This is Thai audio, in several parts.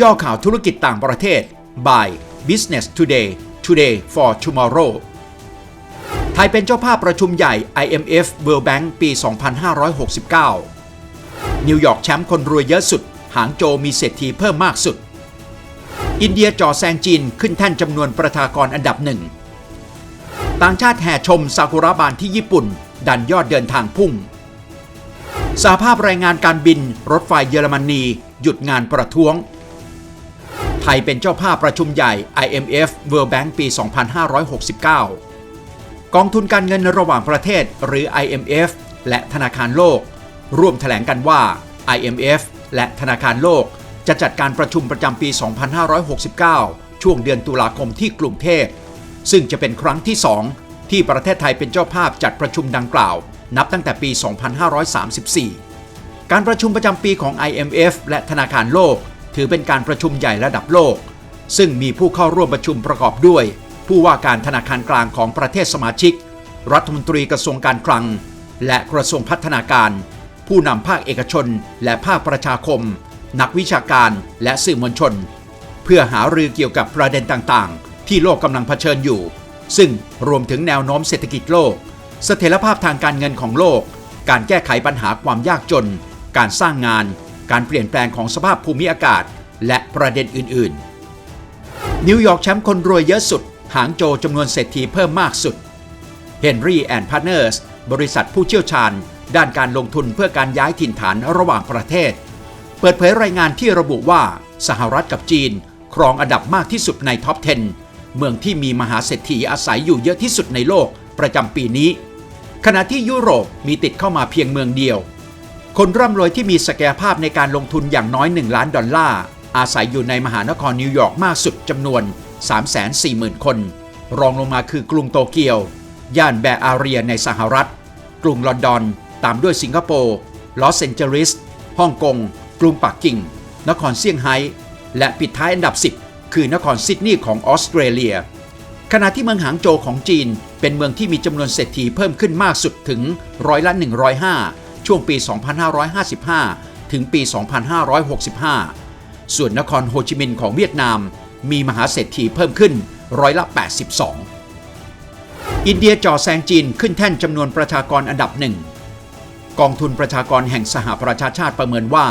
ย่อข่าวธุรกิจต่างประเทศ by Business Today Today for Tomorrow ไทยเป็นเจ้าภาพประชุมใหญ่ IMF World Bank ปี 2569 นิวยอร์กแชมป์คนรวยเยอะสุด หางโจมีเศรษฐีเพิ่มมากสุด อินเดียจ่อแซงจีนขึ้นแท่นจำนวนประชากรอันดับหนึ่ง ต่างชาติแห่ชมซากุระบานที่ญี่ปุ่น ดันยอดเดินทางพุ่งสหภาพแรงงานการบินรถไฟเยอรมนี หยุดงานประท้วง ไทยเป็นเจ้าภาพประชุมใหญ่ IMF World Bank ปี 2569 กองทุนการเงินระหว่างประเทศหรือ IMF และธนาคารโลก ร่วมแถลงกันว่า IMF และธนาคารโลก จะจัดการประชุมประจำปี 2569 ช่วงเดือนตุลาคมที่กรุงเทพ ซึ่งจะเป็นครั้งที่ 2 ที่ประเทศไทยเป็นเจ้าภาพจัดประชุมดังกล่าว นับตั้งแต่ปี 2534 การประชุมประจำปีของ IMF และธนาคารโลก ถือเป็นการประชุมใหญ่ระดับโลก ซึ่งมีผู้เข้าร่วมประชุมประกอบด้วย ผู้ว่าการธนาคารกลางของประเทศสมาชิก รัฐมนตรีกระทรวงการคลัง และกระทรวงพัฒนาการ ผู้นำภาคเอกชน และภาคประชาคม นักวิชาการและสื่อมวลชน เพื่อหารือเกี่ยวกับประเด็นต่างๆ ที่โลกกำลังเผชิญอยู่ ซึ่งรวมถึงแนวโน้มเศรษฐกิจโลก เสถียรภาพทางการเงินของโลก การแก้ไขปัญหาความยากจน การสร้างงาน การเปลี่ยนแปลงของสภาพภูมิอากาศ และประเด็นอื่น ๆ นิวยอร์กแชมป์คนรวยเยอะสุด หางโจจำนวนเศรษฐีเพิ่มมากสุดเฮนรี่แอนด์พาร์เนอร์สบริษัทผู้เชี่ยวชาญ ด้านการลงทุนเพื่อการย้ายถิ่นฐานระหว่างประเทศ เปิดเผยรายงานที่ระบุว่าสหรัฐกับจีน ครองอันดับมากที่สุดในท็อป 10 เมืองที่มีมหาเศรษฐีอาศัยอยู่เยอะที่สุดในโลกประจำปีนี้ ขณะที่ยุโรปมีติดเข้ามาเพียงเมืองเดียว คนร่ำรวยที่มีศักยภาพในการลงทุนอย่างน้อย 1 ล้านดอลลาร์ อาศัยอยู่ในมหานครนิวยอร์กมากสุดจำนวน 340,000 คน รองลงมาคือกรุงโตเกียว ย่านแบอาเรียในสหรัฐ กรุงลอนดอน ตามด้วยสิงคโปร์ลอสแอนเจลิสฮ่องกง กรุงปักกิ่ง นครเซี่ยงไฮ้ และปิดท้ายอันดับ 10 คือนครซิดนีย์ของออสเตรเลีย ขณะที่เมืองหางโจวของจีน เป็นเมืองที่มีจำนวนเศรษฐีเพิ่มขึ้นมากสุดถึงร้อยละ105 ช่วงปี 2555 ถึงปี 2565 ส่วนนครโฮจิมินห์ของเวียดนาม มีมหาเศรษฐีเพิ่มขึ้นร้อยละ 82 อินเดียจ่อแซงจีนขึ้นแท่นจำนวนประชากรอันดับหนึ่งกองทุนประชากรแห่งสหประชาชาติประเมินว่า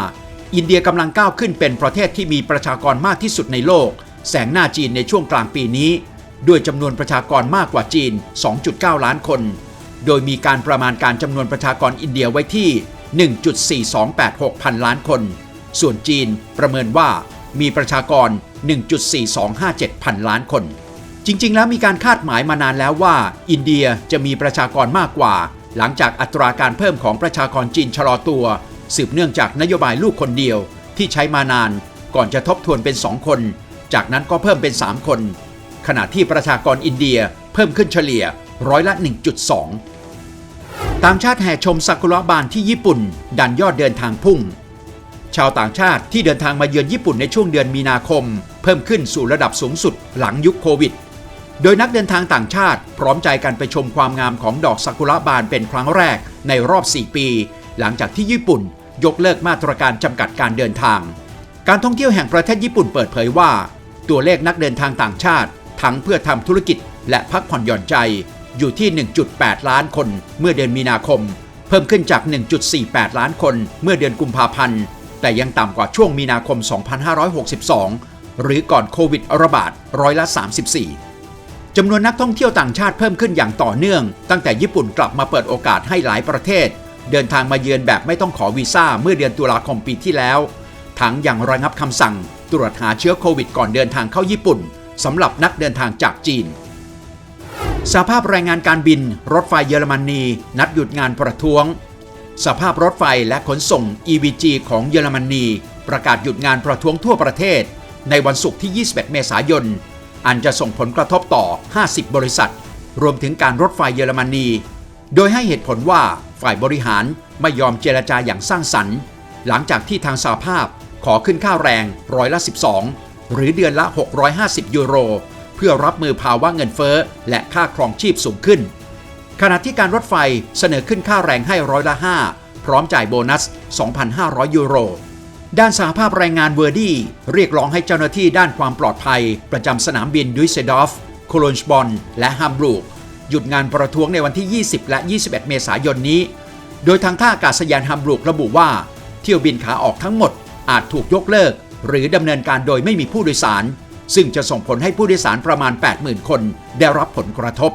อินเดียกำลังก้าวขึ้นเป็นประเทศที่มีประชากรมากที่สุดในโลก แสงหน้าจีนในช่วงกลางปีนี้ ด้วยจำนวนประชากรมากกว่าจีน 2.9 ล้านคน โดยมีการประมาณการจำนวนประชากรอินเดียไว้ที่ 1.4286 พันล้านคน ส่วนจีนประเมินว่ามีประชากร 1.4257 พันล้านคน จริง ๆ แล้วมีการคาดหมายมานานแล้วว่า อินเดียจะมีประชากรมากกว่า หลังจากอัตราการเพิ่มของประชากรจีนชะลอตัว สืบเนื่องจากนโยบายลูกคนเดียวที่ใช้มานาน ก่อนจะทบทวนเป็น 2 คน จากนั้นก็เพิ่มเป็น 3 คน ขณะที่ประชากรอินเดียเพิ่มขึ้นเฉลี่ย ร้อยละ 1.2 ต่างชาติแห่ชมซากุระบานที่ญี่ปุ่น ดันยอดเดินทางพุ่ง ชาวต่างชาติที่เดินทางมาเยือนญี่ปุ่นในช่วงเดือนมีนาคม เพิ่มขึ้นสู่ระดับสูงสุดหลังยุคโควิด โดยนักเดินทางต่างชาติ พร้อมใจกันไปชมความงามของดอกซากุระบานเป็นครั้งแรกในรอบ 4 ปี หลังจากที่ญี่ปุ่น ยกเลิกมาตรการจำกัดการเดินทาง การท่องเที่ยวแห่งประเทศญี่ปุ่นเปิดเผยว่า ตัวเลขนักเดินทางต่างชาติ ทั้งเพื่อทำธุรกิจและพักผ่อนหย่อนใจ อยู่ที่ 1.8 ล้านคน เมื่อเดือนมีนาคม เพิ่มขึ้นจาก 1.48 ล้านคน เมื่อเดือนกุมภาพันธ์ แต่ยังต่ำกว่าช่วงมีนาคม 2562 หรือก่อนโควิดระบาดร้อยละ 34 จำนวนนักท่องเที่ยวต่างชาติเพิ่มขึ้นอย่างต่อเนื่อง ตั้งแต่ญี่ปุ่นกลับมาเปิดโอกาสให้หลายประเทศ เดินทางมาเยือนแบบไม่ต้องขอวีซ่าเมื่อเดือนตุลาคมปีที่แล้ว ทั้งยังระงับคำสั่ง ตรวจหาเชื้อโควิดก่อนเดินทางเข้าญี่ปุ่นสำหรับนักเดินทางจากจีน สภาพแรงงานการบิน รถไฟเยอรมนีนัดหยุดงานประท้วง สภาพรถไฟและขนส่ง EVG ของเยอรมนี ประกาศหยุดงานประท้วงทั่วประเทศ ในวันศุกร์ที่ 21 เมษายน อันจะส่งผลกระทบต่อ 50 บริษัท รวมถึงการรถไฟเยอรมนี โดยให้เหตุผลว่าฝ่ายบริหารไม่ยอมเจรจาอย่างสร้างสรรค์ หลังจากที่ทางสาภาพขอขึ้นค่าแรงร้อยละ 12 หรือเดือนละ 650 ยูโร พื่อรับมือภาวะเงินเฟ้อและค่าครองชีพสูงขึ้น ขณะที่การรถไฟเสนอขึ้นค่าแรงให้ร้อยละ 5 พร้อมจ่ายโบนัส 2,500 ยูโร ด้านสหภาพแรงงานเวอร์ดี้เรียกร้องให้เจ้าหน้าที่ด้านความปลอดภัย ประจำสนามบินดุยเซดอฟ โคโลนชบอนและฮัมบูร์กหยุดงานประท้วงในวันที่ 20 และ 21 เมษายนนี้ โดยทางท่าอากาศยานฮัมบูร์กระบุว่า เที่ยวบินขาออกทั้งหมดอาจถูกยกเลิก หรือดำเนินการโดยไม่มีผู้โดยสาร ซึ่งจะส่งผลให้ผู้โดยสารประมาณ 80,000 คนได้รับผลกระทบ